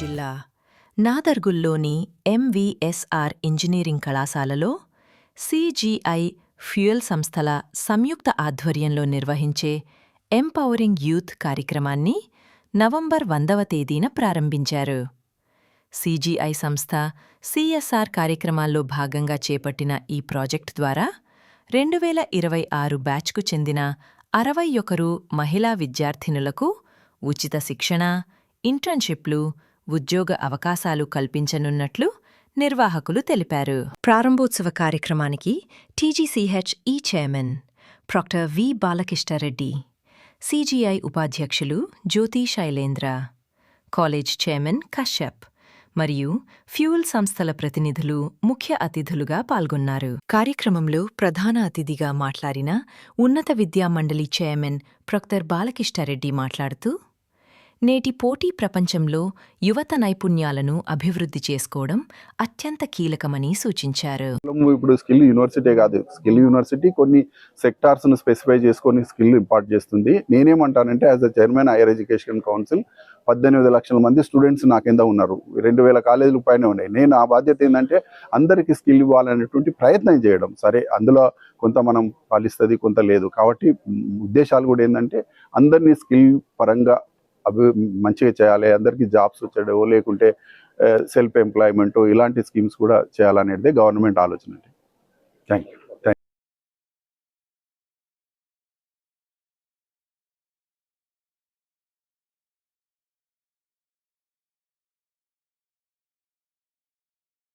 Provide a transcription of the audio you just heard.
జిల్లా నాదర్గుల్లోని MVSR engineering కళాశాలలో సిజిఐ ఫ్యూయల్ సంస్థల సంయుక్త ఆధ్వర్యంలో నిర్వహించే ఎంపవరింగ్ యూత్ కార్యక్రమాన్ని నవంబర్ వందవ తేదీన ప్రారంభించారు. సిజిఐ సంస్థ సిఎస్ఆర్ కార్యక్రమాల్లో భాగంగా చేపట్టిన ఈ ప్రాజెక్ట్ ద్వారా రెండు వేల ఇరవై ఆరు బ్యాచ్కు చెందిన అరవై ఒకరు మహిళా విద్యార్థినులకు ఉచిత శిక్షణ ఇంటర్న్షిప్లు ఉద్యోగ అవకాశాలు కల్పించనున్నట్లు నిర్వాహకులు తెలిపారు. ప్రారంభోత్సవ కార్యక్రమానికి TGCHE chairman proctor V Balakishtareddy CGI ఉపాధ్యక్షులు జ్యోతి శైలేంద్ర కాలేజ్ చైర్మన్ కశ్యప్ మరియు ఫ్యూల్ సంస్థల ప్రతినిధులు ముఖ్య అతిథులుగా పాల్గొన్నారు. కార్యక్రమంలో ప్రధాన అతిథిగా మాట్లాడిన ఉన్నత విద్యా మండలి చైర్మన్ ప్రొక్టర్ బాలకిష్టారెడ్డి మాట్లాడుతూ నేటి పోటీ ప్రపంచంలో యువత నైపుణ్యాలను అభివృద్ధి చేసుకోవడం అత్యంత కీలకమని సూచించారు. ఇప్పుడు స్కిల్ యూనివర్సిటీ కాదు. స్కిల్ యూనివర్సిటీ కొన్ని సెక్టార్స్ను స్పెసిఫై చేసుకొని స్కిల్ ఇంపార్ట్ చేస్తుంది. నేనేమంటానంటే as a chairman higher education council పద్దెనిమిది లక్షల మంది స్టూడెంట్స్ నా కింద ఉన్నారు. రెండు వేల కాలేజీలు పైన ఉన్నాయి. నేను ఆ బాధ్యత ఏంటంటే అందరికీ స్కిల్ ఇవ్వాలనేటువంటి ప్రయత్నం చేయడం. సరే అందులో కొంత మనం పాలిస్తుంది కొంత లేదు. కాబట్టి ఉద్దేశాలు కూడా ఏంటంటే అందరినీ స్కిల్ పరంగా అభి మంచిగా చేయాలి అందరికీ జాబ్స్ వచ్చాడో లేకుంటే సెల్ఫ్ ఎంప్లాయ్మెంట్ ఇలాంటి స్కీమ్స్ కూడా చేయాలనేది గవర్నమెంట్ ఆలోచన అండి. Thank you